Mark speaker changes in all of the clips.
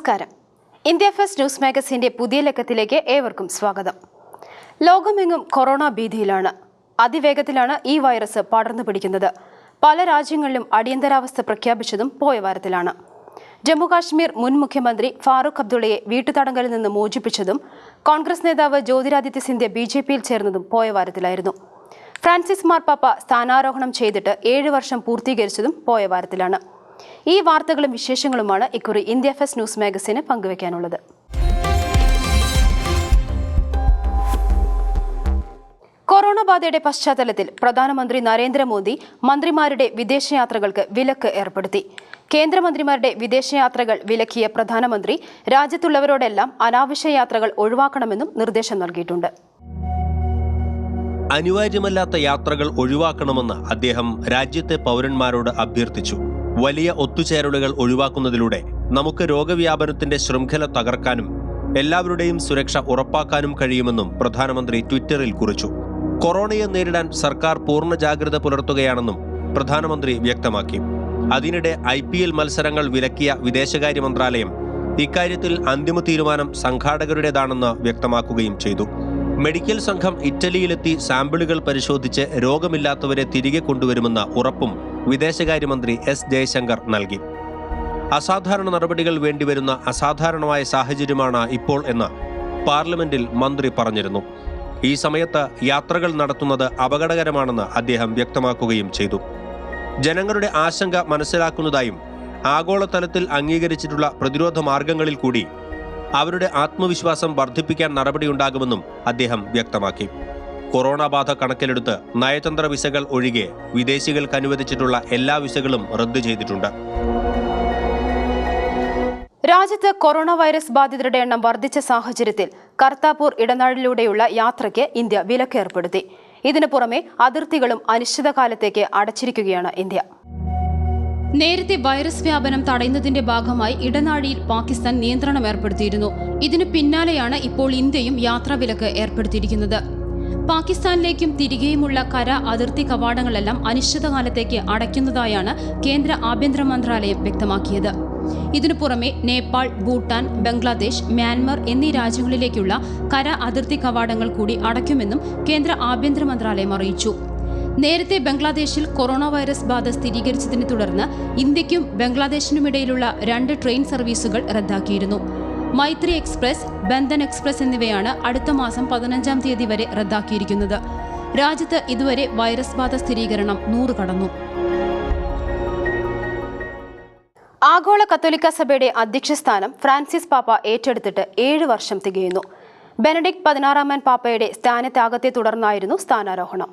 Speaker 1: നമസ്കാരം India first news മാഗസിന്റെ പുതിയ ലക്കത്തിലേക്ക് ഏവർക്കും സ്വാഗതം ലോകമെങ്ങും കൊറോണ ഭീതിയിലാണ് അതിവേഗത്തിലാണ് ഈ വൈറസ് പടർന്നു പിടിക്കുന്നത് പല രാജ്യങ്ങളിലും അടിയന്തരാവസ്ഥ പ്രഖ്യാപിച്ചതും പോയ വാരത്തിലാണ് ജമ്മുകാശ്മീർ മുൻ മുഖ്യമന്ത്രി ഫാറൂഖ് അബ്ദുള്ളയെ വീട്ടുതടങ്കലിൽ നിന്ന് മോചിപ്പിച്ചതും കോൺഗ്രസ് നേതാവ് ജ്യോതിരാദിത്യ സിന്ധ്യ ബി ജെ പിയിൽ ചേർന്നതും പോയ വാരത്തിലായിരുന്നു ഫ്രാൻസിസ് മാർപ്പാപ്പ സ്ഥാനാരോഹണം ചെയ്തിട്ട് ഏഴ് വർഷം പൂർത്തീകരിച്ചതും പോയ വാരത്തിലാണ് ഈ വാർത്തകളും വിശേഷങ്ങളുമാണ് ഇക്കുറി ഇന്ത്യ ഫെസ്റ്റ് ന്യൂസ് മാഗസിന് പങ്കുവയ്ക്കാനുള്ളത് കൊറോണ ബാധയുടെ പശ്ചാത്തലത്തിൽ പ്രധാനമന്ത്രി നരേന്ദ്രമോദി മന്ത്രിമാരുടെ വിദേശയാത്രകൾക്ക് വിലക്ക് ഏർപ്പെടുത്തി കേന്ദ്രമന്ത്രിമാരുടെ വിദേശയാത്രകൾ വിലക്കിയ പ്രധാനമന്ത്രി രാജ്യത്തുള്ളവരോടെല്ലാം അനാവശ്യ യാത്രകൾ ഒഴിവാക്കണമെന്നും നിർദ്ദേശം നൽകിയിട്ടുണ്ട്
Speaker 2: അനിവാര്യമല്ലാത്ത യാത്രകൾ ഒഴിവാക്കണമെന്ന് അദ്ദേഹം രാജ്യത്തെ പൗരന്മാരോട് അഭ്യർത്ഥിച്ചു വലിയ ഒത്തുചേരലുകൾ ഒഴിവാക്കുന്നതിലൂടെ നമുക്ക് രോഗവ്യാപനത്തിന്റെ ശൃംഖല തകർക്കാനും എല്ലാവരുടെയും സുരക്ഷ ഉറപ്പാക്കാനും കഴിയുമെന്നും പ്രധാനമന്ത്രി ട്വിറ്ററിൽ കുറിച്ചു കൊറോണയെ നേരിടാൻ സർക്കാർ പൂർണ്ണ ജാഗ്രത പുലർത്തുകയാണെന്നും പ്രധാനമന്ത്രി വ്യക്തമാക്കി അതിനിടെ ഐ പി എൽ മത്സരങ്ങൾ വിലക്കിയ വിദേശകാര്യ മന്ത്രാലയം ഇക്കാര്യത്തിൽ അന്തിമ തീരുമാനം സംഘാടകരുടേതാണെന്ന് വ്യക്തമാക്കുകയും ചെയ്തു മെഡിക്കൽ സംഘം ഇറ്റലിയിലെത്തി സാമ്പിളുകൾ പരിശോധിച്ച് രോഗമില്ലാത്തവരെ തിരികെ കൊണ്ടുവരുമെന്ന ഉറപ്പും വിദേശകാര്യമന്ത്രി എസ് ജയശങ്കർ നൽകി അസാധാരണ നടപടികൾ വേണ്ടിവരുന്ന അസാധാരണമായ സാഹചര്യമാണ് ഇപ്പോൾ എന്ന് പാർലമെന്റിൽ മന്ത്രി പറഞ്ഞിരുന്നു ഈ സമയത്ത് യാത്രകൾ നടത്തുന്നത് അപകടകരമാണെന്ന് അദ്ദേഹം വ്യക്തമാക്കുകയും ചെയ്തു ജനങ്ങളുടെ ആശങ്ക മനസ്സിലാക്കുന്നതായും ആഗോളതലത്തിൽ അംഗീകരിച്ചിട്ടുള്ള പ്രതിരോധ മാർഗങ്ങളിൽ കൂടി അവരുടെ ആത്മവിശ്വാസം വർദ്ധിപ്പിക്കാൻ നടപടിയുണ്ടാകുമെന്നും അദ്ദേഹം വ്യക്തമാക്കി കൊറോണ ബാധ കണക്കിലെടുത്ത് നയതന്ത്ര വിസകൾ ഒഴികെ വിദേശികൾക്ക് അനുവദിച്ചിട്ടുള്ള എല്ലാ വിസകളും റദ്ദു ചെയ്തിട്ടുണ്ട്
Speaker 1: രാജ്യത്ത് കൊറോണ വൈറസ് ബാധിതരുടെ എണ്ണം വർദ്ധിച്ച സാഹചര്യത്തിൽ കർത്താപൂർ ഇടനാഴിലൂടെയുള്ള യാത്രയ്ക്ക് ഇന്ത്യ വിലക്കേർപ്പെടുത്തി ഇതിനു പുറമെ അതിർത്തികളും അനിശ്ചിതകാലത്തേക്ക് അടച്ചിരിക്കുകയാണ് ഇന്ത്യ നേരത്തെ വൈറസ് വ്യാപനം തടയുന്നതിന്റെ ഭാഗമായി ഇടനാഴിയിൽ പാകിസ്ഥാൻ നിയന്ത്രണം ഏർപ്പെടുത്തിയിരുന്നു ഇതിനു പിന്നാലെയാണ് ഇപ്പോൾ ഇന്ത്യയും യാത്രാവിലക്ക് ഏർപ്പെടുത്തിയിരിക്കുന്നത് പാകിസ്ഥാനിലേക്കും തിരികെയുമുള്ള കര അതിർത്തി കവാടങ്ങളെല്ലാം അനിശ്ചിതകാലത്തേക്ക് അടയ്ക്കുന്നതായാണ് കേന്ദ്ര ആഭ്യന്തര മന്ത്രാലയം വ്യക്തമാക്കിയത് ഇതിനു പുറമെ നേപ്പാൾ ഭൂട്ടാൻ ബംഗ്ലാദേശ് മ്യാൻമർ എന്നീ രാജ്യങ്ങളിലേക്കുള്ള കര അതിർത്തി കവാടങ്ങൾ കൂടി അടയ്ക്കുമെന്നും കേന്ദ്ര ആഭ്യന്തര മന്ത്രാലയം അറിയിച്ചു നേരത്തെ ബംഗ്ലാദേശിൽ കൊറോണ വൈറസ് ബാധ സ്ഥിരീകരിച്ചതിനെ തുടർന്ന് ഇന്ത്യയ്ക്കും ബംഗ്ലാദേശിനുമിടയിലുള്ള രണ്ട് ട്രെയിൻ സർവീസുകൾ റദ്ദാക്കിയിരുന്നു മൈത്രി എക്സ്പ്രസ് ബന്ധൻ എക്സ്പ്രസ് എന്നിവയാണ് അടുത്ത മാസം പതിനഞ്ചാം തീയതി വരെ റദ്ദാക്കിയിരിക്കുന്നത് രാജ്യത്ത് ഇതുവരെ വൈറസ് ബാധ സ്ഥിരീകരണം നൂറ് കടന്നു ആഗോള കത്തോലിക്ക സഭയുടെ അധ്യക്ഷസ്ഥാനം ഫ്രാൻസിസ് പാപ്പ ഏറ്റെടുത്തിട്ട് ഏഴ് വർഷം തികയുന്നു ബെനഡിക്ട് പതിനാറാമൻ പാപ്പയുടെ സ്ഥാനത്യാഗത്തെ തുടർന്നായിരുന്നു സ്ഥാനാരോഹണം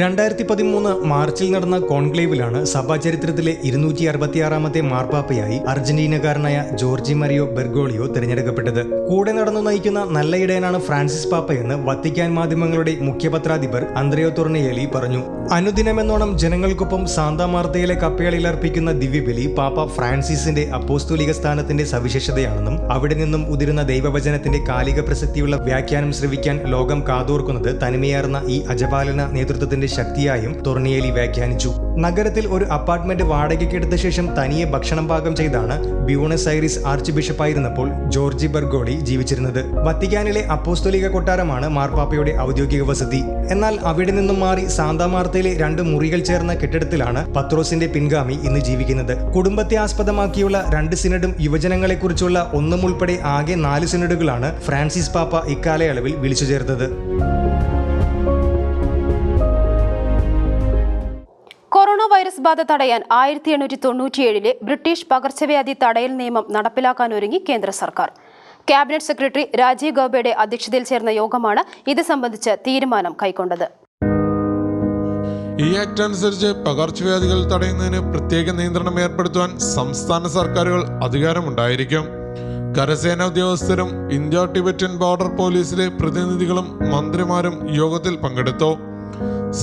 Speaker 3: രണ്ടായിരത്തി പതിമൂന്ന് മാർച്ചിൽ നടന്ന കോൺക്ലേവിലാണ് സഭാചരിത്രത്തിലെ ഇരുന്നൂറ്റി അറുപത്തിയാറാമത്തെ മാർപ്പാപ്പയായി അർജന്റീനക്കാരനായ ജോർജി മരിയോ ബെർഗോളിയോ തിരഞ്ഞെടുക്കപ്പെട്ടത് കൂടെ നടന്നു നയിക്കുന്ന നല്ല ഇടയനാണ് ഫ്രാൻസിസ് പാപ്പയെന്ന് വത്തിക്കാൻ മാധ്യമങ്ങളുടെ മുഖ്യപത്രാധിപർ അന്ത്രയോ തുറനയേലി പറഞ്ഞു അനുദിനമെന്നോണം ജനങ്ങൾക്കൊപ്പം സാന്താമാർത്തയിലെ മാർത്തയിലെ അർപ്പിക്കുന്ന ദിവ്യബലി പാപ്പ ഫ്രാൻസിസിന്റെ അപ്പോസ്തോലിക സ്ഥാനത്തിന്റെ സവിശേഷതയാണെന്നും അവിടെ നിന്നും ഉതിരുന്ന ദൈവവചനത്തിന്റെ കാലിക പ്രസക്തിയുള്ള വ്യാഖ്യാനം ശ്രവിക്കാൻ ലോകം കാതോർക്കുന്നത് തനിമയാർന്ന ഈ അജപാലന നേതൃത്വത്തിന്റെ ഭക്ഷണത്തിന്റെ ശക്തിയായും തുറണിയേലി വ്യാഖ്യാനിച്ചു നഗരത്തിൽ ഒരു അപ്പാർട്ട്മെന്റ് വാടകയ്ക്കെടുത്ത ശേഷം തനിയെ ഭക്ഷണം പാകം ചെയ്താണ് ബ്യൂണസ് ഐറിസ് ആർച്ച് ബിഷപ്പായിരുന്നപ്പോൾ ജോർജി ബർഗോളി ജീവിച്ചിരുന്നത് വത്തിക്കാനിലെ അപ്പോസ്തോലിക കൊട്ടാരമാണ് മാർപ്പാപ്പയുടെ ഔദ്യോഗിക വസതി എന്നാൽ അവിടെ നിന്നും മാറി സാന്താമാർത്തയിലെ രണ്ട് മുറികൾ ചേർന്ന കെട്ടിടത്തിലാണ് പത്രോസിന്റെ പിൻഗാമി ഇന്ന് ജീവിക്കുന്നത് കുടുംബത്തെ ആസ്പദമാക്കിയുള്ള രണ്ട് സിനഡും യുവജനങ്ങളെക്കുറിച്ചുള്ള ഒന്നും ഉൾപ്പെടെ ആകെ നാല് സിനഡുകളാണ് ഫ്രാൻസിസ് പാപ്പ ഇക്കാലയളവിൽ വിളിച്ചു ചേർത്തത്
Speaker 1: വൈറസ് ബാധ തടയാൻ ആയിരത്തി എണ്ണൂറ്റി തൊണ്ണൂറ്റിയേഴിലെ ബ്രിട്ടീഷ് പകർച്ചവ്യാധി തടയൽ നിയമം നടപ്പിലാക്കാനൊരുങ്ങി കേന്ദ്ര സർക്കാർ ക്യാബിനറ്റ് സെക്രട്ടറി രാജീവ് ഗൌബയുടെ അധ്യക്ഷതയിൽ ചേർന്ന യോഗമാണ് ഇത് സംബന്ധിച്ച് തീരുമാനം കൈക്കൊണ്ടത് ഈ ആക്ട് അനുസരിച്ച് പകർച്ചവ്യാധികൾ തടയുന്നതിന് പ്രത്യേക നിയന്ത്രണം ഏർപ്പെടുത്തുവാൻ സംസ്ഥാന സർക്കാരുകൾ അധികാരമുണ്ടായിരിക്കും കരസേന ഉദ്യോഗസ്ഥരും ഇന്ത്യ ടിബറ്റൻ ബോർഡർ പോലീസിലെ പ്രതിനിധികളും മന്ത്രിമാരും യോഗത്തിൽ പങ്കെടുത്തു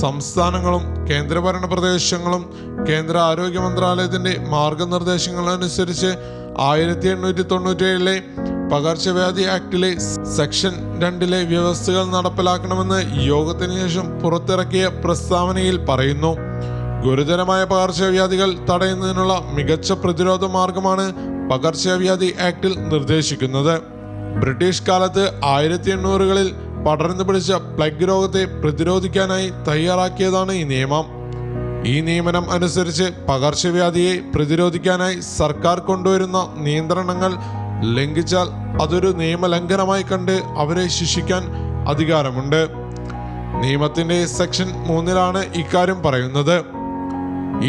Speaker 1: സംസ്ഥാനങ്ങളും കേന്ദ്രഭരണ പ്രദേശങ്ങളും കേന്ദ്ര ആരോഗ്യ മന്ത്രാലയത്തിൻ്റെ മാർഗനിർദ്ദേശങ്ങളനുസരിച്ച് ആയിരത്തി എണ്ണൂറ്റി തൊണ്ണൂറ്റേഴിലെ പകർച്ചവ്യാധി ആക്ടിലെ സെക്ഷൻ രണ്ടിലെ വ്യവസ്ഥകൾ നടപ്പിലാക്കണമെന്ന് യോഗത്തിന് ശേഷം പുറത്തിറക്കിയ പ്രസ്താവനയിൽ പറയുന്നു ഗുരുതരമായ പകർച്ചവ്യാധികൾ തടയുന്നതിനുള്ള മികച്ച പ്രതിരോധ മാർഗമാണ് പകർച്ചവ്യാധി ആക്ടിൽ നിർദ്ദേശിക്കുന്നത് ബ്രിട്ടീഷ് കാലത്ത് ആയിരത്തി എണ്ണൂറുകളിൽ പടർന്നു പിടിച്ച പ്ലഗ് രോഗത്തെ പ്രതിരോധിക്കാനായി തയ്യാറാക്കിയതാണ് ഈ നിയമം ഈ നിയമനം അനുസരിച്ച് പകർച്ചവ്യാധിയെ പ്രതിരോധിക്കാനായി സർക്കാർ കൊണ്ടുവരുന്ന നിയന്ത്രണങ്ങൾ ലംഘിച്ചാൽ അതൊരു നിയമലംഘനമായി കണ്ട് അവരെ ശിക്ഷിക്കാൻ അധികാരമുണ്ട് നിയമത്തിന്റെ സെക്ഷൻ മൂന്നിലാണ് ഇക്കാര്യം പറയുന്നത്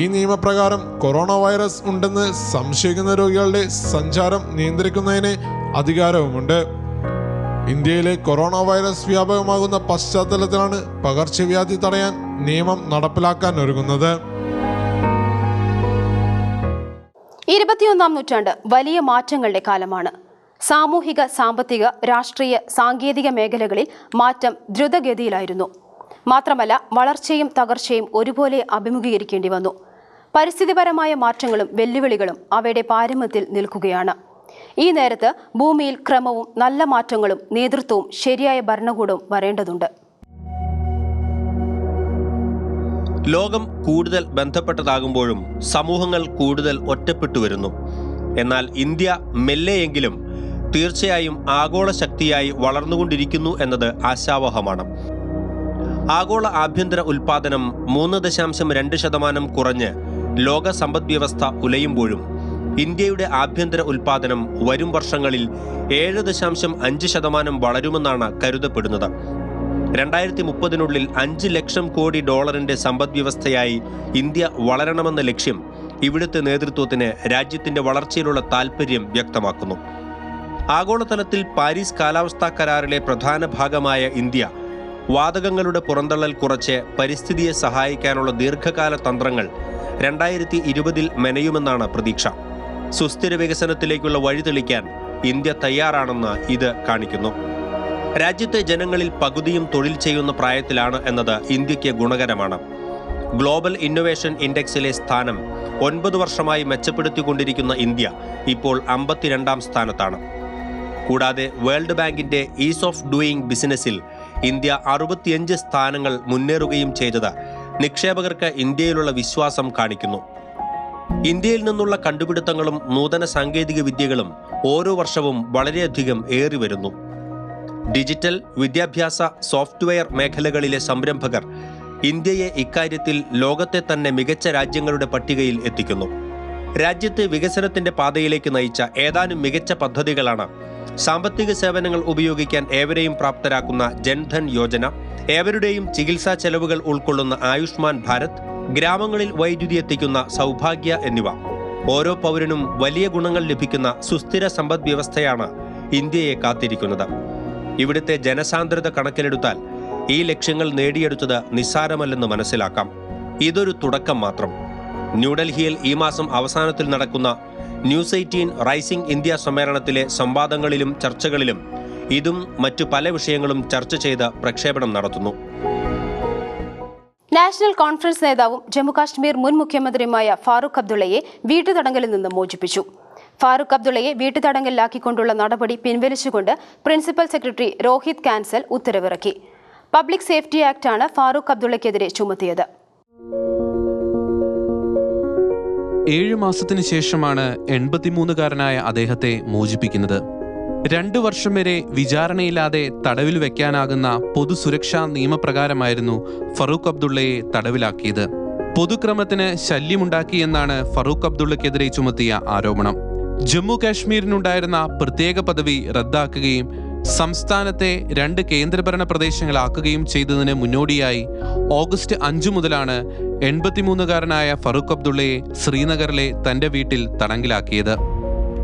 Speaker 1: ഈ നിയമപ്രകാരം കൊറോണ വൈറസ് ഉണ്ടെന്ന് സംശയിക്കുന്ന രോഗികളുടെ സഞ്ചാരം നിയന്ത്രിക്കുന്നതിന് അധികാരവുമുണ്ട് ഇന്ത്യയിലെ കൊറോണ വൈറസ് വ്യാപകമാകുന്ന പശ്ചാത്തലത്തിലാണ് പകർച്ചവ്യാധി തടയാൻ നിയമം നടപ്പിലാക്കാൻ ഒരുങ്ങുന്നത് ഇരുപത്തിയൊന്നാം നൂറ്റാണ്ട് വലിയ മാറ്റങ്ങളുടെ കാലമാണ് സാമൂഹിക സാമ്പത്തിക രാഷ്ട്രീയ സാങ്കേതിക മേഖലകളിൽ മാറ്റം ദ്രുതഗതിയിലായിരുന്നു മാത്രമല്ല വളർച്ചയും തകർച്ചയും ഒരുപോലെ അഭിമുഖീകരിക്കേണ്ടി വന്നു പരിസ്ഥിതിപരമായ മാറ്റങ്ങളും വെല്ലുവിളികളും അവയുടെ പാരമ്യത്തിൽ നിൽക്കുകയാണ് ഈ നേരത്ത് ഭൂമിയിൽ ക്രമവും നല്ല മാറ്റങ്ങളും നേതൃത്വവും ശരിയായ ഭരണകൂടവും വരേണ്ടതുണ്ട് ലോകം കൂടുതൽ ബന്ധപ്പെട്ടതാകുമ്പോഴും സമൂഹങ്ങൾ കൂടുതൽ ഒറ്റപ്പെട്ടു വരുന്നു എന്നാൽ ഇന്ത്യ മെല്ലെയെങ്കിലും തീർച്ചയായും ആഗോള ശക്തിയായി വളർന്നുകൊണ്ടിരിക്കുന്നു എന്നത് ആശാവഹമാണ് ആഗോള ആഭ്യന്തര ഉൽപാദനം മൂന്ന് ദശാംശം രണ്ട് ശതമാനം കുറഞ്ഞ് ലോക സമ്പദ്വ്യവസ്ഥ ഉലയുമ്പോഴും ഇന്ത്യയുടെ ആഭ്യന്തര ഉൽപാദനം വരും വർഷങ്ങളിൽ ഏഴ് ദശാംശം അഞ്ച് ശതമാനം വളരുമെന്നാണ് കരുതപ്പെടുന്നത് രണ്ടായിരത്തി മുപ്പതിനുള്ളിൽ അഞ്ച് ലക്ഷം കോടി ഡോളറിന്റെ സമ്പദ്വ്യവസ്ഥയായി ഇന്ത്യ വളരണമെന്ന ലക്ഷ്യം ഇവിടുത്തെ നേതൃത്വത്തിന് രാജ്യത്തിന്റെ വളർച്ചയിലുള്ള താൽപര്യം വ്യക്തമാക്കുന്നു ആഗോളതലത്തിൽ പാരീസ് കാലാവസ്ഥാ കരാറിലെ പ്രധാന ഭാഗമായ ഇന്ത്യ വാതകങ്ങളുടെ പുറന്തള്ളൽ കുറച്ച് പരിസ്ഥിതിയെ സഹായിക്കാനുള്ള ദീർഘകാല തന്ത്രങ്ങൾ രണ്ടായിരത്തി ഇരുപതിൽ മെനയുമെന്നാണ് പ്രതീക്ഷ സുസ്ഥിര വികസനത്തിലേക്കുള്ള വഴിതെളിക്കാൻ ഇന്ത്യ തയ്യാറാണെന്ന് ഇത് കാണിക്കുന്നു രാജ്യത്തെ ജനങ്ങളിൽ പകുതിയും തൊഴിൽ ചെയ്യുന്ന പ്രായത്തിലാണ് എന്നത് ഇന്ത്യക്ക് ഗുണകരമാണ് ഗ്ലോബൽ ഇന്നൊവേഷൻ ഇൻഡെക്സിലെ സ്ഥാനം ഒൻപത് വർഷമായി മെച്ചപ്പെടുത്തിക്കൊണ്ടിരിക്കുന്ന ഇന്ത്യ ഇപ്പോൾ അമ്പത്തിരണ്ടാം സ്ഥാനത്താണ് കൂടാതെ വേൾഡ് ബാങ്കിൻ്റെ ഈസ് ഓഫ് ഡൂയിങ് ബിസിനസ്സിൽ ഇന്ത്യ അറുപത്തിയഞ്ച് സ്ഥാനങ്ങൾ മുന്നേറുകയും ചെയ്തത് നിക്ഷേപകർക്ക് ഇന്ത്യയിലുള്ള വിശ്വാസം കാണിക്കുന്നു ഇന്ത്യയിൽ നിന്നുള്ള കണ്ടുപിടുത്തങ്ങളും നൂതന സാങ്കേതിക വിദ്യകളും ഓരോ വർഷവും വളരെയധികം ഏറി വരുന്നു ഡിജിറ്റൽ വിദ്യാഭ്യാസ സോഫ്റ്റ്വെയർ മേഖലകളിലെ സംരംഭകർ ഇന്ത്യയെ ഇക്കാര്യത്തിൽ ലോകത്തെ തന്നെ മികച്ച രാജ്യങ്ങളുടെ പട്ടികയിൽ എത്തിക്കുന്നു രാജ്യത്തെ വികസനത്തിന്റെ പാതയിലേക്ക് നയിച്ച ഏതാനും മികച്ച പദ്ധതികളാണ് സാമ്പത്തിക സേവനങ്ങൾ ഉപയോഗിക്കാൻ ഏവരെയും പ്രാപ്തരാക്കുന്ന ജൻധൻ യോജന ഏവരുടെയും ചികിത്സാ ചെലവുകൾ ഉൾക്കൊള്ളുന്ന ആയുഷ്മാൻ ഭാരത് ഗ്രാമങ്ങളിൽ വൈദ്യുതി എത്തിക്കുന്ന സൗഭാഗ്യ എന്നിവ ഓരോ പൗരനും വലിയ ഗുണങ്ങൾ ലഭിക്കുന്ന സുസ്ഥിര സമ്പദ് വ്യവസ്ഥയാണ് ഇന്ത്യയെ കാത്തിരിക്കുന്നത് ഇവിടുത്തെ ജനസാന്ദ്രത കണക്കിലെടുത്താൽ ഈ ലക്ഷ്യങ്ങൾ നേടിയെടുത്തത് നിസ്സാരമല്ലെന്ന് മനസ്സിലാക്കാം ഇതൊരു തുടക്കം മാത്രം ന്യൂഡൽഹിയിൽ ഈ മാസം അവസാനത്തിൽ നടക്കുന്ന ന്യൂസ് എയ്റ്റീൻ റൈസിംഗ് ഇന്ത്യ സമ്മേളനത്തിലെ സംവാദങ്ങളിലും ചർച്ചകളിലും ഇതും മറ്റു പല വിഷയങ്ങളും ചർച്ച ചെയ്ത് പ്രക്ഷേപണം നടത്തുന്നു നാഷണൽ കോൺഫറൻസ് നേതാവും ജമ്മുകാശ്മീർ മുൻ മുഖ്യമന്ത്രിയുമായ ഫാറൂഖ് അബ്ദുള്ളയെ വീട്ടുതടങ്കലിൽ നിന്ന് മോചിപ്പിച്ചു ഫാറൂഖ് അബ്ദുള്ളയെ വീട്ടുതടങ്കലിലാക്കിക്കൊണ്ടുള്ള നടപടി പിൻവലിച്ചുകൊണ്ട് പ്രിൻസിപ്പൽ സെക്രട്ടറി രോഹിത് കാൻസൽ ഉത്തരവിറക്കി പബ്ലിക് സേഫ്റ്റി ആക്ട് ആണ് ഫാറൂഖ് അബ്ദുള്ളയ്ക്കെതിരെ ചുമത്തിയത് ഏഴു മാസത്തിനു ശേഷമാണ് എൺപത്തിമൂന്നുകാരനായ അദ്ദേഹത്തെ മോചിപ്പിക്കുന്നത് രണ്ടു വർഷം വരെ വിചാരണയില്ലാതെ തടവിൽ വയ്ക്കാനാകുന്ന പൊതുസുരക്ഷാ നിയമപ്രകാരമായിരുന്നു ഫറൂഖ് അബ്ദുള്ളയെ തടവിലാക്കിയത് പൊതുക്രമത്തിന് ശല്യമുണ്ടാക്കിയെന്നാണ് ഫറൂഖ് അബ്ദുള്ളക്കെതിരെ ചുമത്തിയ ആരോപണം ജമ്മു കാശ്മീരിനുണ്ടായിരുന്ന പ്രത്യേക പദവി റദ്ദാക്കുകയും സംസ്ഥാനത്തെ രണ്ട് കേന്ദ്രഭരണ പ്രദേശങ്ങളാക്കുകയും ചെയ്തതിന് മുന്നോടിയായി ഓഗസ്റ്റ് അഞ്ചു മുതലാണ് എൺപത്തിമൂന്നുകാരനായ ഫറൂഖ് അബ്ദുള്ളയെ ശ്രീനഗറിലെ തന്റെ വീട്ടിൽ തടങ്കിലാക്കിയത്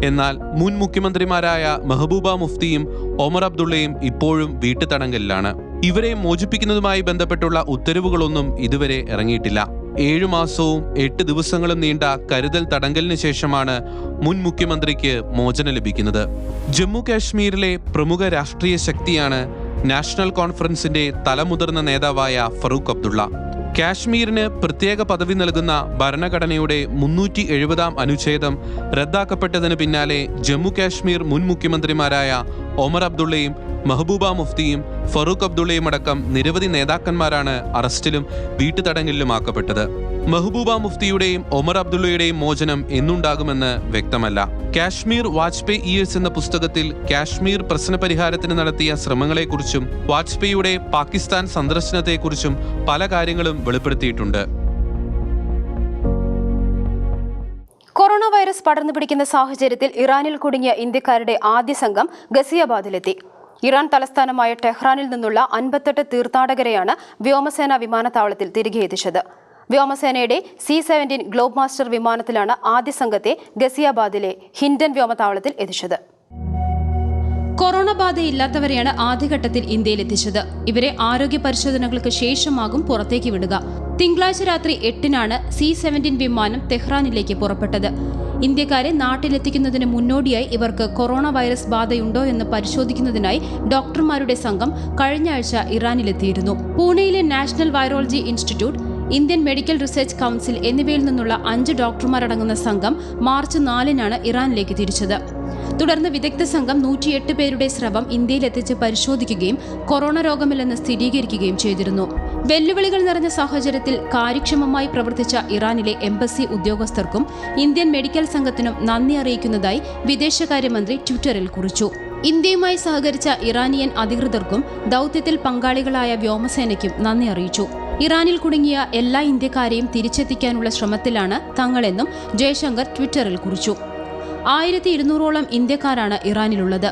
Speaker 1: എന്നാൽ മുൻ മുഖ്യമന്ത്രിമാരായ മെഹബൂബ മുഫ്തിയും ഒമർ അബ്ദുള്ളയും ഇപ്പോഴും വീട്ടുതടങ്കലിലാണ് ഇവരെ മോചിപ്പിക്കുന്നതുമായി ബന്ധപ്പെട്ടുള്ള ഉത്തരവുകളൊന്നും ഇതുവരെ ഇറങ്ങിയിട്ടില്ല ഏഴു മാസവും എട്ട് ദിവസങ്ങളും നീണ്ട കരുതൽ തടങ്കലിന് ശേഷമാണ് മുൻ മുഖ്യമന്ത്രിക്ക് മോചനം ലഭിക്കുന്നത് ജമ്മു കാശ്മീരിലെ പ്രമുഖ രാഷ്ട്രീയ ശക്തിയാണ് നാഷണൽ കോൺഫറൻസിന്റെ തലമുതിർന്ന നേതാവായ ഫറൂഖ് അബ്ദുള്ള കാശ്മീരിന് പ്രത്യേക പദവി നൽകുന്ന ഭരണഘടനയുടെ മുന്നൂറ്റി എഴുപതാം അനുച്ഛേദം റദ്ദാക്കപ്പെട്ടതിന് പിന്നാലെ ജമ്മു കാശ്മീർ മുൻ മുഖ്യമന്ത്രിമാരായ ഒമർ അബ്ദുള്ളയും മഹബൂബ മുഫ്തിയും ഫറൂഖ് അബ്ദുള്ളയും അടക്കം നിരവധി നേതാക്കന്മാരാണ് അറസ്റ്റിലും വീട്ടുതടങ്കലിലുമാക്കപ്പെട്ടത് മെഹബൂബ മുഫ്തിയുടെയും ഒമർ അബ്ദുള്ളയുടെയും മോചനം എന്നുണ്ടാകുമെന്ന് വ്യക്തമല്ല കാശ്മീർ വാജ്പേയി ഇയേഴ്സ് എന്ന പുസ്തകത്തിൽ കാശ്മീർ പ്രശ്നപരിഹാരത്തിന് നടത്തിയ ശ്രമങ്ങളെക്കുറിച്ചും വാജ്പേയിയുടെ പാകിസ്ഥാൻ സന്ദർശനത്തെക്കുറിച്ചും പല കാര്യങ്ങളും വെളിപ്പെടുത്തിയിട്ടുണ്ട് കൊറോണ വൈറസ് പടർന്നു പിടിക്കുന്ന സാഹചര്യത്തിൽ ഇറാനിൽ കുടുങ്ങിയ ഇന്ത്യക്കാരുടെ ആദ്യ സംഘം ഗസിയാബാദിലെത്തി ഇറാൻ തലസ്ഥാനമായ ടെഹ്റാനിൽ നിന്നുള്ള അൻപത്തെട്ട് തീർത്ഥാടകരെയാണ് വ്യോമസേന വിമാനത്താവളത്തിൽ തിരികെ എത്തിച്ചത് വ്യോമസേനയുടെ സി സെവൻറ്റീൻ ഗ്ലോബ് മാസ്റ്റർ വിമാനത്തിലാണ് ആദ്യ സംഘത്തെ ഗസിയാബാദിലെ ഹിൻഡൻ വ്യോമത്താവളത്തിൽ എത്തിച്ചത് കൊറോണ ബാധയില്ലാത്തവരെയാണ് ആദ്യഘട്ടത്തിൽ ഇന്ത്യയിൽ എത്തിച്ചത് ഇവരെ ആരോഗ്യ പരിശോധനകൾക്ക് ശേഷമാകും പുറത്തേക്ക് വിടുക തിങ്കളാഴ്ച രാത്രി എട്ടിനാണ് സി സെവൻറ്റീൻ വിമാനം തെഹ്റാനിലേക്ക് പുറപ്പെട്ടത് ഇന്ത്യക്കാരെ നാട്ടിലെത്തിക്കുന്നതിന് മുന്നോടിയായി ഇവർക്ക് കൊറോണ വൈറസ് ബാധയുണ്ടോ എന്ന് പരിശോധിക്കുന്നതിനായി ഡോക്ടർമാരുടെ സംഘം കഴിഞ്ഞ ആഴ്ച ഇറാനിലെത്തിയിരുന്നു പൂനെയിലെ national virology institute Indian medical research council എന്നിവയിൽ നിന്നുള്ള അഞ്ച് ഡോക്ടർമാരടങ്ങുന്ന സംഘം മാർച്ച് നാലിനാണ് ഇറാനിലേക്ക് തിരിച്ചത് തുടർന്ന് വിദഗ്ധ സംഘം നൂറ്റിയെട്ട് പേരുടെ സ്രവം ഇന്ത്യയിലെത്തിച്ച് പരിശോധിക്കുകയും കൊറോണ രോഗമില്ലെന്ന് സ്ഥിരീകരിക്കുകയും ചെയ്തിരുന്നു വെല്ലുവിളികൾ നിറഞ്ഞ സാഹചര്യത്തിൽ കാര്യക്ഷമമായി പ്രവർത്തിച്ച ഇറാനിലെ എംബസി ഉദ്യോഗസ്ഥർക്കും ഇന്ത്യൻ മെഡിക്കൽ സംഘത്തിനും നന്ദി അറിയിക്കുന്നതായി വിദേശകാര്യമന്ത്രി ട്വിറ്ററിൽ കുറിച്ചു ഇന്ത്യയുമായി സഹകരിച്ച ഇറാനിയൻ അധികൃതർക്കും ദൌത്യത്തിൽ പങ്കാളികളായ വ്യോമസേനയ്ക്കും നന്ദി അറിയിച്ചു ഇറാനിൽ കുടുങ്ങിയ എല്ലാ ഇന്ത്യക്കാരെയും തിരിച്ചെത്തിക്കാനുള്ള ശ്രമത്തിലാണ് തങ്ങളെന്നും ജയശങ്കർ ട്വിറ്ററിൽ കുറിച്ചു ആയിരത്തി ഇരുന്നൂറോളം ഇന്ത്യക്കാരാണ് ഇറാനിലുള്ളത്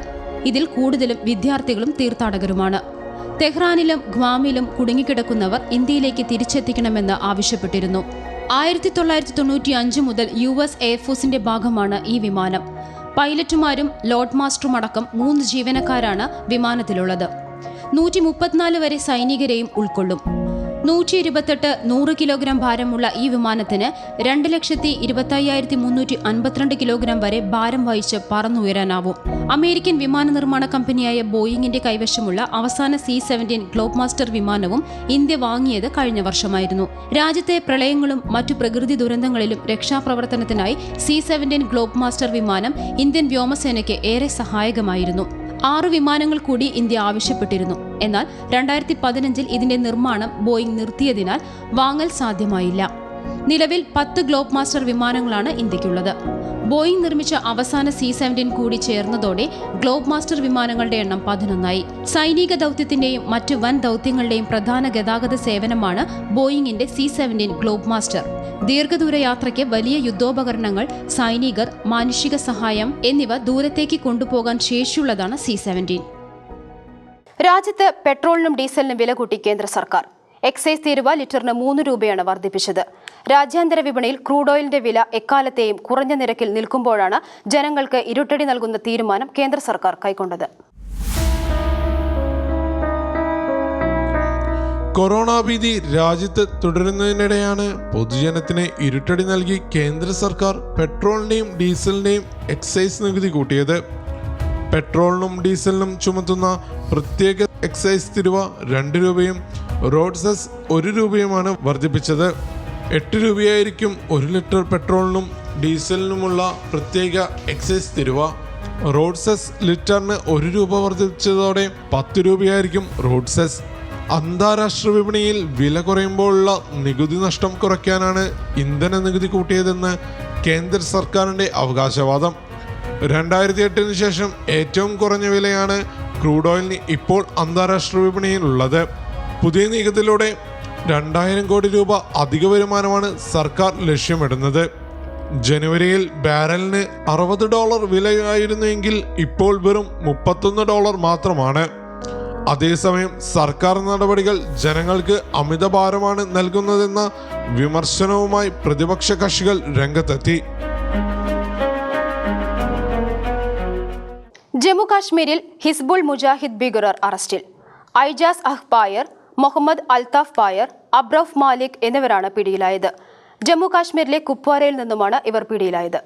Speaker 1: ഇതിൽ കൂടുതലും വിദ്യാർത്ഥികളും തീർത്ഥാടകരുമാണ് തെഹ്റാനിലും ഖ്വാമിലും കുടുങ്ങിക്കിടക്കുന്നവർ ഇന്ത്യയിലേക്ക് തിരിച്ചെത്തിക്കണമെന്ന് ആവശ്യപ്പെട്ടിരുന്നു ആയിരത്തി തൊള്ളായിരത്തി തൊണ്ണൂറ്റി അഞ്ച് മുതൽ യു എസ് എയർഫോഴ്സിന്റെ ഭാഗമാണ് ഈ വിമാനം പൈലറ്റുമാരും ലോഡ് മാസ്റ്ററും അടക്കം മൂന്ന് ജീവനക്കാരാണ് വിമാനത്തിലുള്ളത് നൂറ്റി മുപ്പത്തിനാല് വരെ സൈനികരെയും ഉൾക്കൊള്ളും നൂറ്റി ഇരുപത്തെട്ട് നൂറ് കിലോഗ്രാം ഭാരമുള്ള ഈ വിമാനത്തിന് രണ്ട് ലക്ഷത്തി ഇരുപത്തയ്യായിരത്തി മുന്നൂറ്റി അൻപത്തിരണ്ട് കിലോഗ്രാം വരെ ഭാരം വഹിച്ച് പറന്നുയരാനാവും അമേരിക്കൻ വിമാന നിർമ്മാണ കമ്പനിയായ ബോയിങ്ങിന്റെ കൈവശമുള്ള അവസാന സി സെവൻറ്റീൻ ഗ്ലോബ് മാസ്റ്റർ വിമാനവും ഇന്ത്യ വാങ്ങിയത് കഴിഞ്ഞ വർഷമായിരുന്നു രാജ്യത്തെ പ്രളയങ്ങളും മറ്റു പ്രകൃതി ദുരന്തങ്ങളിലും രക്ഷാപ്രവർത്തനത്തിനായി സി സെവൻറ്റീൻ ഗ്ലോബ് മാസ്റ്റർ വിമാനം ഇന്ത്യൻ വ്യോമസേനയ്ക്ക് ഏറെ സഹായകമായിരുന്നു ആറ് വിമാനങ്ങൾ കൂടി ഇന്ത്യ ആവശ്യപ്പെട്ടിരുന്നു എന്നാൽ രണ്ടായിരത്തി പതിനഞ്ചിൽ ഇതിന്റെ നിർമ്മാണം ബോയിംഗ് നിർത്തിയതിനാൽ വാങ്ങൽ സാധ്യമായില്ല നിലവിൽ പത്ത് ഗ്ലോബ് മാസ്റ്റർ വിമാനങ്ങളാണ് ഇന്ത്യക്കുള്ളത് ബോയിംഗ് നിർമ്മിച്ച അവസാന സി സെവൻറ്റീൻ കൂടി ചേർന്നതോടെ ഗ്ലോബ് മാസ്റ്റർ വിമാനങ്ങളുടെ എണ്ണം പതിനൊന്നായി സൈനിക ദൌത്യത്തിന്റെയും മറ്റ് വൻ ദൗത്യങ്ങളുടെയും പ്രധാന ഗതാഗത സേവനമാണ് ബോയിങ്ങിന്റെ സി സെവൻറ്റീൻ ഗ്ലോബ് മാസ്റ്റർ ദീർഘദൂര യാത്രയ്ക്ക് വലിയ യുദ്ധോപകരണങ്ങൾ സൈനികർ മാനുഷിക സഹായം എന്നിവ ദൂരത്തേക്ക് കൊണ്ടുപോകാൻ ശേഷിയുള്ളതാണ് സി സെവൻറ്റീൻ രാജ്യത്ത് പെട്രോളിനും ഡീസലിനും വില കൂട്ടി കേന്ദ്ര സർക്കാർ എക്സൈസ് തീരുവ ലിറ്ററിന് മൂന്ന് രൂപയാണ് വർദ്ധിപ്പിച്ചത് രാജ്യാന്തര വിപണിയിൽ ക്രൂഡ് ഓയിലിന്റെ വില എക്കാലത്തെയും കുറഞ്ഞ നിരക്കിൽ നിൽക്കുമ്പോഴാണ് ജനങ്ങൾക്ക് ഇരുട്ടടി നൽകുന്ന തീരുമാനം കേന്ദ്ര സർക്കാർ കൈക്കൊണ്ടത് കൊറോണ ഭീതി രാജ്യത്ത് തുടരുന്നതിനിടെയാണ് പൊതുജനത്തിന് ഇരുട്ടടി നൽകി കേന്ദ്ര സർക്കാർ പെട്രോളിന്റെയും ഡീസലിന്റെയും എക്സൈസ് നികുതി കൂട്ടിയത് പെട്രോളിനും ഡീസലിനും ചുമത്തുന്ന പ്രത്യേക എക്സൈസ് തിരുവ രണ്ട് രൂപയും റോഡ് സെസ് ഒരു രൂപയുമാണ് വർദ്ധിപ്പിച്ചത് എട്ട് രൂപയായിരിക്കും ഒരു ലിറ്റർ പെട്രോളിനും ഡീസലിനുമുള്ള പ്രത്യേക എക്സൈസ് തിരുവ റോഡ് സെസ് ലിറ്ററിന് ഒരു രൂപ വർദ്ധിപ്പിച്ചതോടെ പത്ത് രൂപയായിരിക്കും റോഡ് സെസ് അന്താരാഷ്ട്ര വിപണിയിൽ വില കുറയുമ്പോഴുള്ള നികുതി നഷ്ടം കുറയ്ക്കാനാണ് ഇന്ധന നികുതി കൂട്ടിയതെന്ന് കേന്ദ്ര സർക്കാരിൻ്റെ അവകാശവാദം രണ്ടായിരത്തി എട്ടിന് ശേഷം ഏറ്റവും കുറഞ്ഞ വിലയാണ് ക്രൂഡ് ഓയിലിന് ഇപ്പോൾ അന്താരാഷ്ട്ര വിപണിയിലുള്ളത് പുതിയ നീക്കത്തിലൂടെ രണ്ടായിരം കോടി രൂപ അധിക വരുമാനമാണ് സർക്കാർ ലക്ഷ്യമിടുന്നത് ജനുവരിയിൽ ബാരലിന് അറുപത് ഡോളർ വിലയായിരുന്നുവെങ്കിൽ ഇപ്പോൾ വെറും മുപ്പത്തൊന്ന് ഡോളർ മാത്രമാണ് അതേസമയം സർക്കാർ നടപടികൾ ജനങ്ങൾക്ക് അമിത ഭാരമാണ് നൽകുന്നതെന്ന വിമർശനവുമായി പ്രതിപക്ഷ കക്ഷികൾ രംഗത്തെത്തി ജമ്മുകാശ്മീരിൽ ഹിസ്ബുൾ മുജാഹിദ് ഭീകരർ അറസ്റ്റിൽ ഐജാസ് പായർ മുഹമ്മദ് അൽതാഫ് പായർ അബ്രഫ് മാലിക് എന്നിവരാണ് പിടിയിലായത് ജമ്മുകാശ്മീരിലെ കുപ്വാരയിൽ നിന്നുമാണ് ഇവർ പിടിയിലായത്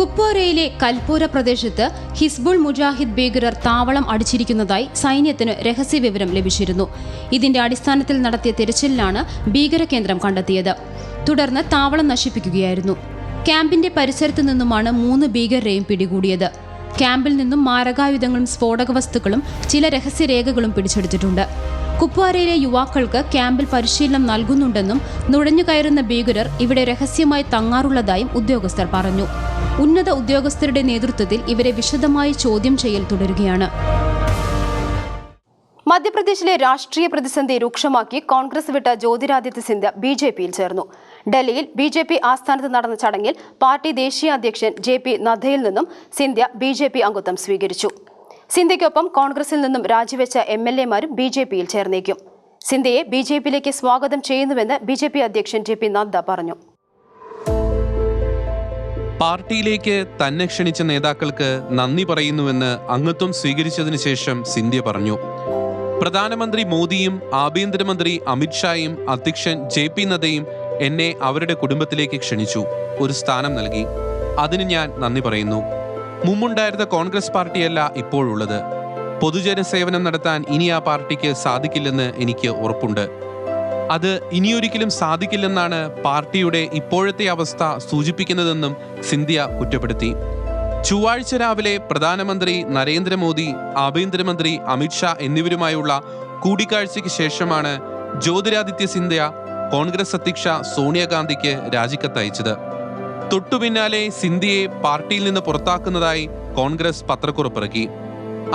Speaker 1: കുപ്വാരയിലെ കൽപൂര പ്രദേശത്ത് ഹിസ്ബുൾ മുജാഹിദ് ഭീകരർ താവളം അടിച്ചിരിക്കുന്നതായി സൈന്യത്തിന് വിവരം ലഭിച്ചിരുന്നു ഇതിന്റെ അടിസ്ഥാനത്തിൽ നടത്തിയ തിരച്ചിലിലാണ് കേന്ദ്രം കണ്ടെത്തിയത് തുടർന്ന് താവളം നശിപ്പിക്കുകയായിരുന്നു ക്യാമ്പിന്റെ പരിസരത്തു നിന്നുമാണ് മൂന്ന് ഭീകരരെയും പിടികൂടിയത് ക്യാമ്പിൽ നിന്നും മാരകായുധങ്ങളും സ്ഫോടക വസ്തുക്കളും ചില രഹസ്യരേഖകളും പിടിച്ചെടുത്തിട്ടുണ്ട് കുപ്വാരയിലെ യുവാക്കൾക്ക് ക്യാമ്പിൽ പരിശീലനം നൽകുന്നുണ്ടെന്നും നുഴഞ്ഞുകയറുന്ന ഭീകരർ ഇവിടെ രഹസ്യമായി തങ്ങാറുള്ളതായും ഉദ്യോഗസ്ഥർ പറഞ്ഞു ഉന്നത ഉദ്യോഗസ്ഥരുടെ നേതൃത്വത്തിൽ ഇവരെ വിശദമായി ചോദ്യം ചെയ്യൽ തുടരുകയാണ് മധ്യപ്രദേശിലെ രാഷ്ട്രീയ പ്രതിസന്ധി രൂക്ഷമാക്കി കോൺഗ്രസ് വിട്ട ജ്യോതിരാദിത്യ സിന്ധ്യ ബി ചേർന്നു ഡൽഹിയിൽ ബി ജെ പി ആസ്ഥാനത്ത് നടന്ന ചടങ്ങിൽ പാർട്ടി ദേശീയ അധ്യക്ഷൻ ജെ പി നദ്ദയിൽ നിന്നും സിന്ധ്യ ബി ജെ പി അംഗത്വം സ്വീകരിച്ചു സിന്ധ്യയ്ക്കൊപ്പം കോൺഗ്രസിൽ നിന്നും രാജിവെച്ച എം എൽ എമാരും ബി ജെ പിയിൽ ചേർന്നേക്കും സിന്ധ്യയെ ബി ജെ പിയിലേക്ക് സ്വാഗതം ചെയ്യുന്നുവെന്ന് ബി ജെ പി അധ്യക്ഷൻ ജെ പി നദ്ദ പറഞ്ഞു പാർട്ടിയിലേക്ക് തന്നെ ക്ഷണിച്ച നേതാക്കൾക്ക് നന്ദി പറയുന്നുവെന്ന് അംഗത്വം സ്വീകരിച്ചതിന് ശേഷം സിന്ധ്യ പറഞ്ഞു പ്രധാനമന്ത്രി മോദിയും ആഭ്യന്തരമന്ത്രി അമിത്ഷായും അധ്യക്ഷൻ ജെ പി നദ്ദയും എന്നെ അവരുടെ കുടുംബത്തിലേക്ക് ക്ഷണിച്ചു ഒരു സ്ഥാനം നൽകി അതിന് ഞാൻ നന്ദി പറയുന്നു മുമ്പുണ്ടായിരുന്ന കോൺഗ്രസ് പാർട്ടിയല്ല ഇപ്പോഴുള്ളത് സേവനം നടത്താൻ ഇനി ആ പാർട്ടിക്ക് സാധിക്കില്ലെന്ന് എനിക്ക് ഉറപ്പുണ്ട് അത് ഇനിയൊരിക്കലും സാധിക്കില്ലെന്നാണ് പാർട്ടിയുടെ ഇപ്പോഴത്തെ അവസ്ഥ സൂചിപ്പിക്കുന്നതെന്നും സിന്ധ്യ കുറ്റപ്പെടുത്തി ചൊവ്വാഴ്ച രാവിലെ പ്രധാനമന്ത്രി നരേന്ദ്രമോദി ആഭ്യന്തരമന്ത്രി അമിത്ഷാ എന്നിവരുമായുള്ള കൂടിക്കാഴ്ചയ്ക്ക് ശേഷമാണ് ജ്യോതിരാദിത്യ സിന്ധ്യ കോൺഗ്രസ് അധ്യക്ഷ സോണിയാഗാന്ധിക്ക് രാജിക്കത്തയച്ചത് തൊട്ടുപിന്നാലെ സിന്ധിയെ പാർട്ടിയിൽ നിന്ന് പുറത്താക്കുന്നതായി കോൺഗ്രസ് പത്രക്കുറിപ്പിറക്കി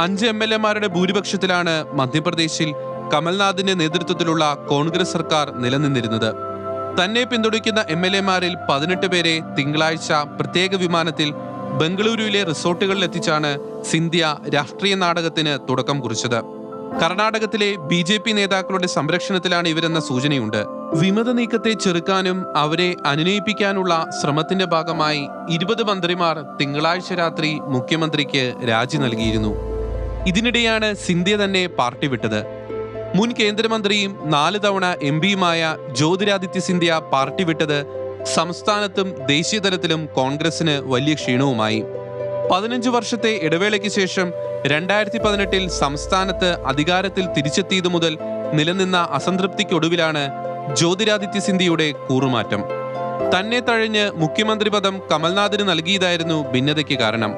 Speaker 1: അഞ്ച് എം എൽ എമാരുടെ ഭൂരിപക്ഷത്തിലാണ് മധ്യപ്രദേശിൽ കമൽനാഥിന്റെ നേതൃത്വത്തിലുള്ള കോൺഗ്രസ് സർക്കാർ നിലനിന്നിരുന്നത് തന്നെ പിന്തുണയ്ക്കുന്ന എം എൽ എമാരിൽ പതിനെട്ട് പേരെ തിങ്കളാഴ്ച പ്രത്യേക വിമാനത്തിൽ ബംഗളൂരുവിലെ റിസോർട്ടുകളിൽ എത്തിച്ചാണ് സിന്ധ്യ രാഷ്ട്രീയ നാടകത്തിന് തുടക്കം കുറിച്ചത് കർണാടകത്തിലെ ബി നേതാക്കളുടെ സംരക്ഷണത്തിലാണ് ഇവരെന്ന സൂചനയുണ്ട് വിമത നീക്കത്തെ ചെറുക്കാനും അവരെ അനുനയിപ്പിക്കാനുള്ള ശ്രമത്തിന്റെ ഭാഗമായി ഇരുപത് മന്ത്രിമാർ തിങ്കളാഴ്ച രാത്രി മുഖ്യമന്ത്രിക്ക് രാജി നൽകിയിരുന്നു ഇതിനിടെയാണ് സിന്ധ്യ തന്നെ പാർട്ടി വിട്ടത് മുൻ കേന്ദ്രമന്ത്രിയും നാല് തവണ എം പിയുമായ ജ്യോതിരാദിത്യ സിന്ധ്യ പാർട്ടി വിട്ടത് സംസ്ഥാനത്തും ദേശീയതലത്തിലും കോൺഗ്രസിന് വലിയ ക്ഷീണവുമായി പതിനഞ്ച് വർഷത്തെ ഇടവേളയ്ക്ക് ശേഷം രണ്ടായിരത്തി പതിനെട്ടിൽ സംസ്ഥാനത്ത് അധികാരത്തിൽ തിരിച്ചെത്തിയതു മുതൽ നിലനിന്ന അസംതൃപ്തിക്കൊടുവിലാണ് ജ്യോതിരാദിത്യ സിന്ധ്യയുടെ കൂറുമാറ്റം തന്നെ തഴഞ്ഞ് മുഖ്യമന്ത്രി പദം കമൽനാഥിന് നൽകിയതായിരുന്നു ഭിന്നതയ്ക്ക് കാരണം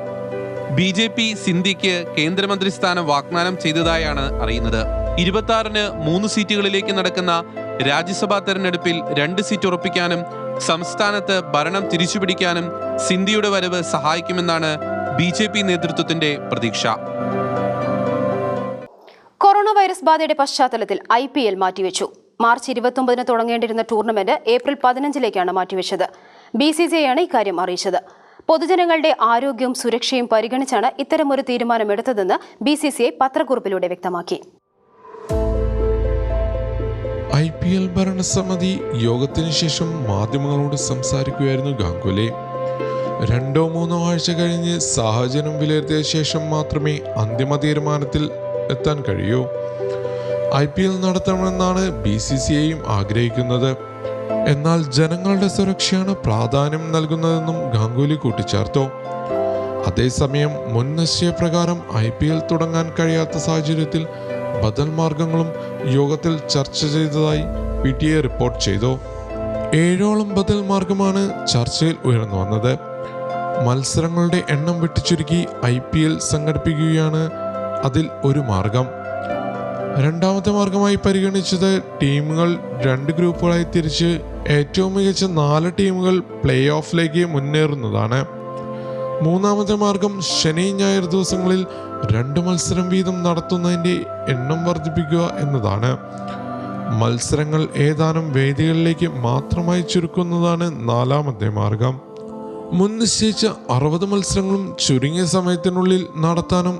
Speaker 1: ബി ജെ പി സിന്ധ്യയ്ക്ക് കേന്ദ്രമന്ത്രി സ്ഥാനം വാഗ്ദാനം ചെയ്തതായാണ് അറിയുന്നത് ഇരുപത്തിയാറിന് മൂന്ന് സീറ്റുകളിലേക്ക് നടക്കുന്ന രാജ്യസഭാ തെരഞ്ഞെടുപ്പിൽ രണ്ട് സീറ്റ് ഉറപ്പിക്കാനും സംസ്ഥാനത്ത് ഭരണം തിരിച്ചുപിടിക്കാനും സിന്ധ്യയുടെ വരവ് സഹായിക്കുമെന്നാണ് ബി ജെ പി നേതൃത്വത്തിന്റെ പ്രതീക്ഷ കൊറോണ വൈറസ് ബാധയുടെ പശ്ചാത്തലത്തിൽ ഐ പി എൽ മാറ്റിവെച്ചു മാർച്ച് ഇരുപത്തൊമ്പതിന് തുടങ്ങേണ്ടിരുന്ന ടൂർണമെന്റ് ഏപ്രിൽ പതിനഞ്ചിലേക്കാണ് മാറ്റിവെച്ചത് ബി സി സി ഐയാണ് ഇക്കാര്യം അറിയിച്ചത് പൊതുജനങ്ങളുടെ ആരോഗ്യവും സുരക്ഷയും പരിഗണിച്ചാണ് ഇത്തരമൊരു തീരുമാനമെടുത്തതെന്ന് ബി സി സി ഐ പത്രക്കുറിപ്പിലൂടെ വ്യക്തമാക്കി ഐ പി എൽ ഭരണസമിതി യോഗത്തിന് ശേഷം മാധ്യമങ്ങളോട് സംസാരിക്കുകയായിരുന്നു ഗാംഗുലെ രണ്ടോ മൂന്നോ ആഴ്ച കഴിഞ്ഞ് സാഹചര്യം വിലയിരുത്തിയ ശേഷം മാത്രമേ അന്തിമ തീരുമാനത്തിൽ എത്താൻ കഴിയൂ ഐ പി എൽ നടത്തണമെന്നാണ് ബി സി സി ഐയും ആഗ്രഹിക്കുന്നത് എന്നാൽ ജനങ്ങളുടെ സുരക്ഷയാണ് പ്രാധാന്യം നൽകുന്നതെന്നും ഗാംഗുലി കൂട്ടിച്ചേർത്തു അതേസമയം മുൻ നിശ്ചയപ്രകാരം ഐ പി എൽ തുടങ്ങാൻ കഴിയാത്ത സാഹചര്യത്തിൽ ബദൽ മാർഗങ്ങളും യോഗത്തിൽ ചർച്ച ചെയ്തതായി പി ടി എ റിപ്പോർട്ട് ചെയ്തു ഏഴോളം ബദൽ മാർഗമാണ് ചർച്ചയിൽ ഉയർന്നു വന്നത് മത്സരങ്ങളുടെ എണ്ണം വെട്ടിച്ചുരുക്കി ഐ പി എൽ സംഘടിപ്പിക്കുകയാണ് അതിൽ ഒരു മാർഗം രണ്ടാമത്തെ മാർഗമായി പരിഗണിച്ചത് ടീമുകൾ രണ്ട് ഗ്രൂപ്പുകളായി തിരിച്ച് ഏറ്റവും മികച്ച നാല് ടീമുകൾ പ്ലേ ഓഫിലേക്ക് മുന്നേറുന്നതാണ് മൂന്നാമത്തെ മാർഗം ശനി ഞായർ ദിവസങ്ങളിൽ രണ്ട് മത്സരം വീതം നടത്തുന്നതിൻ്റെ എണ്ണം വർദ്ധിപ്പിക്കുക എന്നതാണ് മത്സരങ്ങൾ ഏതാനും വേദികളിലേക്ക് മാത്രമായി ചുരുക്കുന്നതാണ് നാലാമത്തെ മാർഗം മുൻ നിശ്ചയിച്ച അറുപത് മത്സരങ്ങളും ചുരുങ്ങിയ സമയത്തിനുള്ളിൽ നടത്താനും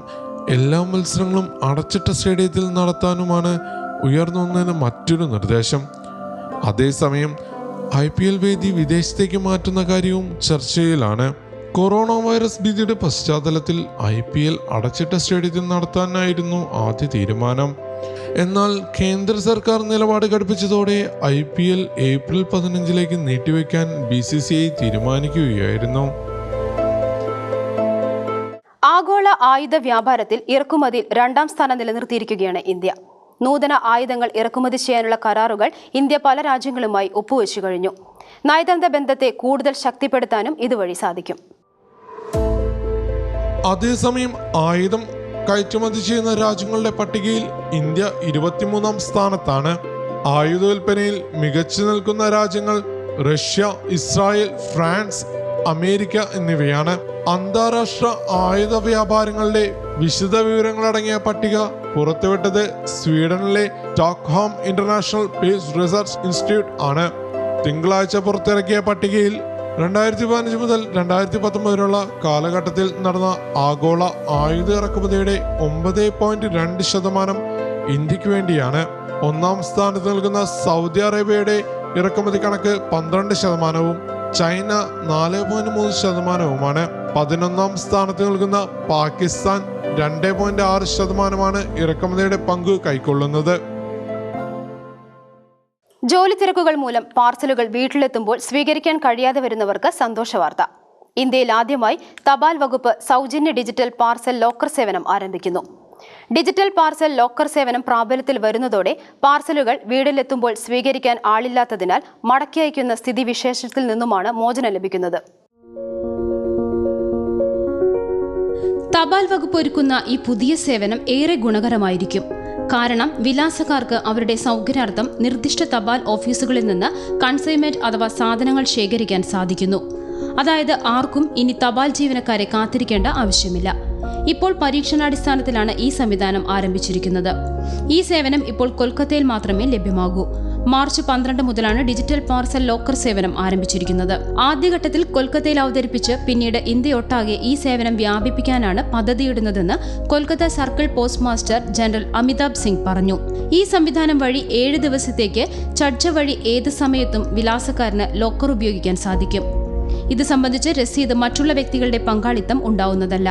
Speaker 1: എല്ലാ മത്സരങ്ങളും അടച്ചിട്ട സ്റ്റേഡിയത്തിൽ നടത്താനുമാണ് ഉയർന്നു വന്നതിന് മറ്റൊരു നിർദ്ദേശം അതേസമയം ഐ പി എൽ വേദി വിദേശത്തേക്ക് മാറ്റുന്ന കാര്യവും ചർച്ചയിലാണ് കൊറോണ വൈറസ് ഭീതിയുടെ പശ്ചാത്തലത്തിൽ ഐ പി എൽ അടച്ചിട്ട സ്റ്റേഡിയത്തിൽ നടത്താനായിരുന്നു ആദ്യ തീരുമാനം എന്നാൽ കേന്ദ്ര സർക്കാർ നിലപാട് ഘടിപ്പിച്ചതോടെ ഐ പി എൽ ഏപ്രിൽ പതിനഞ്ചിലേക്ക് നീട്ടിവെക്കാൻ ബി സി സി ഐ തീരുമാനിക്കുകയായിരുന്നു ആഗോള ആയുധ വ്യാപാരത്തിൽ ഇറക്കുമതിയിൽ രണ്ടാം സ്ഥാനം നിലനിർത്തിയിരിക്കുകയാണ് ഇന്ത്യ നൂതന ആയുധങ്ങൾ ഇറക്കുമതി ചെയ്യാനുള്ള കരാറുകൾ ഇന്ത്യ പല രാജ്യങ്ങളുമായി ഒപ്പുവെച്ചു കഴിഞ്ഞു നയതന്ത്ര ബന്ധത്തെ കൂടുതൽ ശക്തിപ്പെടുത്താനും ഇതുവഴി സാധിക്കും അതേസമയം ആയുധം കയറ്റുമതി ചെയ്യുന്ന രാജ്യങ്ങളുടെ പട്ടികയിൽ ഇന്ത്യ ഇരുപത്തിമൂന്നാം സ്ഥാനത്താണ് ആയുധോൽപ്പനയിൽ മികച്ചു നിൽക്കുന്ന രാജ്യങ്ങൾ റഷ്യ ഇസ്രായേൽ ഫ്രാൻസ് അമേരിക്ക എന്നിവയാണ് അന്താരാഷ്ട്ര ആയുധ വ്യാപാരങ്ങളുടെ വിശദ വിവരങ്ങളടങ്ങിയ പട്ടിക പുറത്തുവിട്ടത് സ്വീഡനിലെ Stockholm international peace research institute ആണ് തിങ്കളാഴ്ച പുറത്തിറക്കിയ പട്ടികയിൽ രണ്ടായിരത്തി പതിനഞ്ച് മുതൽ രണ്ടായിരത്തി പത്തൊമ്പതിനുള്ള വരെയുള്ള കാലഘട്ടത്തിൽ നടന്ന ആഗോള ആയുധ ഇറക്കുമതിയുടെ ഒമ്പത് പോയിന്റ് രണ്ട് ശതമാനം ഇന്ത്യക്ക് വേണ്ടിയാണ് ഒന്നാം സ്ഥാനത്ത് നിൽക്കുന്ന സൗദി അറേബ്യയുടെ ഇറക്കുമതി കണക്ക് പന്ത്രണ്ട് ശതമാനവും ചൈന നാല് പോയിന്റ് മൂന്ന് ശതമാനവുമാണ് പതിനൊന്നാം സ്ഥാനത്ത് നിൽക്കുന്ന പാകിസ്ഥാൻ രണ്ട് പോയിന്റ് ആറ് ശതമാനമാണ് ഇറക്കുമതിയുടെ പങ്ക് കൈക്കൊള്ളുന്നത് ജോലി തിരക്കുകൾ മൂലം പാർസലുകൾ വീട്ടിലെത്തുമ്പോൾ സ്വീകരിക്കാൻ കഴിയാതെ വരുന്നവർക്ക് സന്തോഷ വാർത്ത ഇന്ത്യയിൽ ആദ്യമായി തപാൽ വകുപ്പ് സൗജന്യ ഡിജിറ്റൽ പാർസൽ ലോക്കർ സേവനം ആരംഭിക്കുന്നു ഡിജിറ്റൽ പാർസൽ ലോക്കർ സേവനം പ്രാബല്യത്തിൽ വരുന്നതോടെ പാർസലുകൾ വീടിലെത്തുമ്പോൾ സ്വീകരിക്കാൻ ആളില്ലാത്തതിനാൽ മടക്കി അയക്കുന്ന സ്ഥിതിവിശേഷത്തിൽ നിന്നുമാണ് മോചനം ലഭിക്കുന്നത് തപാൽ വകുപ്പ് ഒരുക്കുന്ന ഈ പുതിയ സേവനം ഏറെ ഗുണകരമായിരിക്കും കാരണം വിലാസക്കാർക്ക് അവരുടെ സൗകര്യാർത്ഥം നിർദ്ദിഷ്ട തപാൽ ഓഫീസുകളിൽ നിന്ന് കൺസൈൻമെന്റ് അഥവാ സാധനങ്ങൾ ശേഖരിക്കാൻ സാധിക്കുന്നു അതായത് ആർക്കും ഇനി തപാൽ ജീവനക്കാരെ കാത്തിരിക്കേണ്ട ആവശ്യമില്ല ഇപ്പോൾ പരീക്ഷണാടിസ്ഥാനത്തിലാണ് ഈ സംവിധാനം ആരംഭിച്ചിരിക്കുന്നത് ഈ സേവനം ഇപ്പോൾ കൊൽക്കത്തയിൽ മാത്രമേ ലഭ്യമാകൂ മാർച്ച് പന്ത്രണ്ട് മുതലാണ് ഡിജിറ്റൽ പാർസൽ ലോക്കർ സേവനം ആരംഭിച്ചിരിക്കുന്നത് ആദ്യഘട്ടത്തിൽ കൊൽക്കത്തയിൽ അവതരിപ്പിച്ച് പിന്നീട് ഇന്ത്യയൊട്ടാകെ ഈ സേവനം വ്യാപിപ്പിക്കാനാണ് പദ്ധതിയിടുന്നതെന്ന് Kolkata circle postmaster general Amitabh Singh പറഞ്ഞു ഈ സംവിധാനം വഴി ഏഴ് ദിവസത്തേക്ക് ചഡ്ജ വഴി ഏത് സമയത്തും വിലാസക്കാരന് ലോക്കർ ഉപയോഗിക്കാൻ സാധിക്കും ഇത് സംബന്ധിച്ച് രസീത് മറ്റുള്ള വ്യക്തികളുടെ പങ്കാളിത്തം ഉണ്ടാവുന്നതല്ല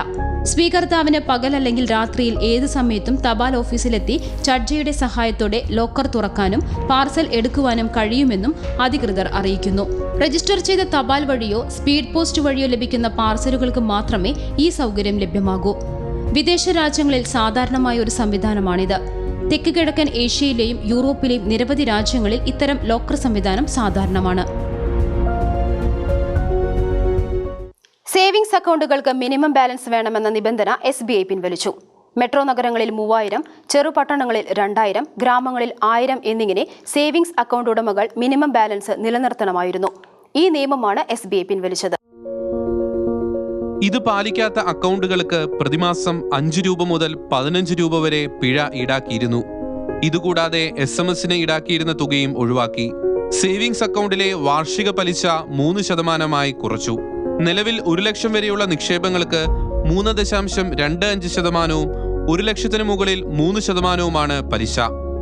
Speaker 1: സ്വീകർത്താവിന് പകൽ അല്ലെങ്കിൽ രാത്രിയിൽ ഏത് സമയത്തും തപാൽ ഓഫീസിലെത്തി ചഡ്ജയുടെ സഹായത്തോടെ ലോക്കർ തുറക്കാനും പാർസൽ എടുക്കുവാനും കഴിയുമെന്നും അധികൃതർ അറിയിക്കുന്നു രജിസ്റ്റർ ചെയ്ത തപാൽ വഴിയോ സ്പീഡ് പോസ്റ്റ് വഴിയോ ലഭിക്കുന്ന പാർസലുകൾക്ക് മാത്രമേ ഈ സൗകര്യം ലഭ്യമാകൂ വിദേശ രാജ്യങ്ങളിൽ സാധാരണമായ ഒരു സംവിധാനമാണിത് തെക്ക് കിഴക്കൻ ഏഷ്യയിലെയും യൂറോപ്പിലെയും നിരവധി രാജ്യങ്ങളിൽ ഇത്തരം ലോക്കർ സംവിധാനം സാധാരണമാണ് അക്കൗണ്ടുകൾക്ക് മിനിമം ബാലൻസ് വേണമെന്ന നിബന്ധന എസ് ബി ഐ പിൻവലിച്ചു മെട്രോ നഗരങ്ങളിൽ മൂവായിരം ചെറുപട്ടണങ്ങളിൽ രണ്ടായിരം ഗ്രാമങ്ങളിൽ ആയിരം എന്നിങ്ങനെ സേവിങ്സ് അക്കൗണ്ട് ഉടമകൾ മിനിമം ബാലൻസ് നിലനിർത്തണമായിരുന്നു ഈ നിയമമാണ് എസ് ബി ഐ പിൻവലിച്ചത് ഇത് പാലിക്കാത്ത അക്കൗണ്ടുകൾക്ക് പ്രതിമാസം അഞ്ച് രൂപ മുതൽ പതിനഞ്ച് രൂപ വരെ പിഴ ഈടാക്കിയിരുന്നു ഇതുകൂടാതെ എസ് എം എസിന് ഈടാക്കിയിരുന്ന തുകയും ഒഴിവാക്കി സേവിങ്സ് അക്കൗണ്ടിലെ വാർഷിക പലിശ മൂന്ന് ശതമാനമായി കുറച്ചു നിലവിൽ ഒരു ലക്ഷം വരെയുള്ള നിക്ഷേപങ്ങൾക്ക് മൂന്ന് ദശാംശം രണ്ട് അഞ്ച് ശതമാനവും ഒരു ലക്ഷത്തിന് മുകളിൽ മൂന്ന് ശതമാനവുമാണ് പലിശ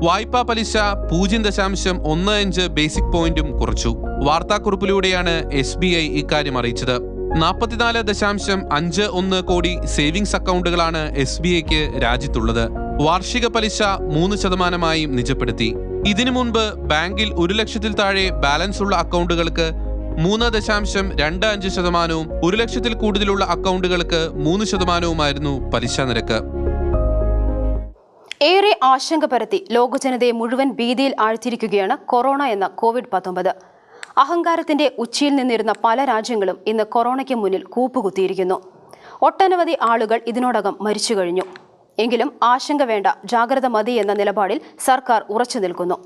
Speaker 1: വായ്പാ പലിശ പൂജ്യം ദശാംശം ഒന്ന് അഞ്ച് ബേസിക് പോയിന്റും കുറച്ചു വാർത്താക്കുറിപ്പിലൂടെയാണ് എസ് ബി ഐ ഇക്കാര്യം അറിയിച്ചത് നാൽപ്പത്തിനാല് ദശാംശം അഞ്ച് ഒന്ന് കോടി സേവിങ്സ് അക്കൗണ്ടുകളാണ് എസ് ബി ഐക്ക് രാജ്യത്തുള്ളത് വാർഷിക പലിശ മൂന്ന് ശതമാനമായും നിജപ്പെടുത്തി ഇതിനു മുൻപ് ബാങ്കിൽ ഒരു ലക്ഷത്തിൽ താഴെ ബാലൻസ് ഉള്ള അക്കൗണ്ടുകൾക്ക് മൂന്ന് ദശാംശം രണ്ട് അഞ്ച് ശതമാനവും ഒരു ലക്ഷത്തിൽ കൂടുതലുള്ള അക്കൗണ്ടുകൾക്ക് മൂന്ന് ശതമാനവുമായിരുന്നു പലിശ നിരക്ക് ഏറെ ആശങ്ക പരത്തി ലോകജനതയെ മുഴുവൻ ഭീതിയിൽ ആഴ്ത്തിയിരിക്കുകയാണ് കൊറോണ എന്ന കോവിഡ് പത്തൊമ്പത് അഹങ്കാരത്തിന്റെ ഉച്ചയിൽ നിന്നിരുന്ന പല രാജ്യങ്ങളും ഇന്ന് കൊറോണയ്ക്ക് മുന്നിൽ കൂപ്പുകുത്തിയിരിക്കുന്നു ഒട്ടനവധി ആളുകൾ ഇതിനോടകം മരിച്ചു കഴിഞ്ഞു എങ്കിലും ആശങ്ക വേണ്ട ജാഗ്രത മതി എന്ന നിലപാടിൽ സർക്കാർ ഉറച്ചു നിൽക്കുന്നു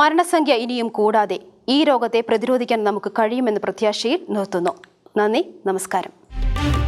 Speaker 1: മരണസംഖ്യ ഇനിയും കൂടാതെ ഈ രോഗത്തെ പ്രതിരോധിക്കാൻ നമുക്ക് കഴിയുമെന്ന പ്രത്യാശയിൽ നിർത്തുന്നു നന്ദി നമസ്കാരം